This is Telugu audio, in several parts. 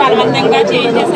పర్వతంగా చేంజ్ చేసి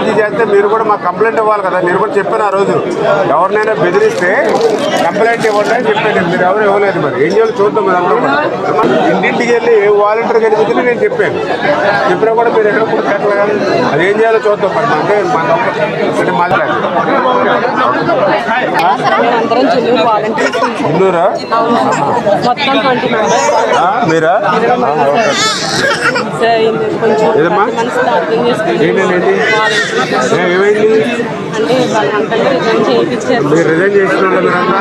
బెదిరించి చేస్తే మీరు కూడా మాకు కంప్లైంట్ ఇవ్వాలి కదా. నేను కూడా చెప్పాను ఆ రోజు. ఎవరినైనా బెదిరిస్తే కంప్లైంట్ ఇవ్వండి అని చెప్పాను. మీరు ఎవరు ఇవ్వలేదు మరి. ఏం చేయాలి చూద్దాం మరి అందరం. ఇంటింటికి వెళ్ళి ఏ వాలంటీర్ కనిపించింది నేను చెప్పాను. చెప్పినా కూడా మీరు ఎక్కడ కూడా పెట్టలేదు. అది ఏం చేయాలో చూద్దాం మరి. అంటే మన అంటే ఇందూరా? ఆ, మీరా? ఏదమ్మా? ఏంటండి? రిజైన్ చేయించారు మీరు రిజైన్ చేసిన వాళ్ళు మీరంతా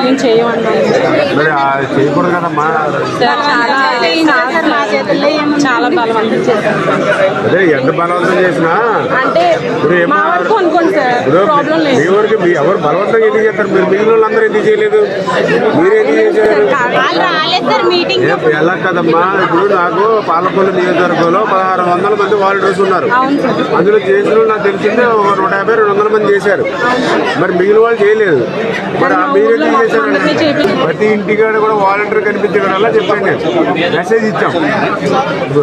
మేము చేయమన్నాం మరి ఆ చేయకూడదు కదమ్మా. సార్ చాలా బలవంతం చేశారు అదే ఎంత బలవంతం చేసినా అంటే ఇప్పుడు ఏమో- మా వరకు అనుకోండి సార్ ఇప్పుడు ప్రాబ్లం మీ లేదు వరకు మీ ఎవరు బలవంతంగా ఎందుకు చేస్తారు? మీరు మిగిలిన వాళ్ళందరూ ఎందుకు చేయలేదు? మీరు చేశారు? ఎలా కదమ్మా? ఇప్పుడు నాకు పాలకొల్లు నియోజకవర్గంలో పదహారు వందల మంది వాలంటీర్స్ ఉన్నారు. అందులో చేసిన నాకు తెలిసిందే ఒక నూట యాభై రెండు వందల మంది చేశారు. మరి మిగిలిన వాళ్ళు చేయలేదు. మరి ఆ మీరు ఎందుకు చేశారు. ప్రతి ఇంటికాడ కూడా వాలంటీర్ కనిపించడం వల్ల చెప్పండి. నేను మెసేజ్ ఇచ్చాం. ఇప్పుడు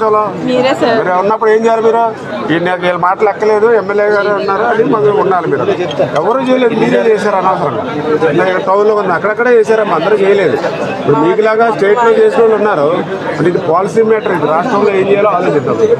ప్రపంచంలో మీరే ఉన్నప్పుడు ఏం చేయాలి మీరు? వీళ్ళ మాటలు ఎక్కలేదు ఎమ్మెల్యే గారు ఉన్నారు అని మనం ఉండాలి మీరు. ఎవరు చేయలేదు మీరే చేశారు అనవసరంగా. ఇంకా ఇక్కడ టౌన్లో ఉంది అక్కడక్కడే చేశారమ్మా అందరూ చేయలేదు. ఇప్పుడు మీకులాగా స్టేట్లో చేసిన వాళ్ళు ఉన్నారు. ఇది పాలసీ మ్యాటర్ ఇది రాష్ట్రంలో ఏం చేయాలో ఆలోచిద్దాం.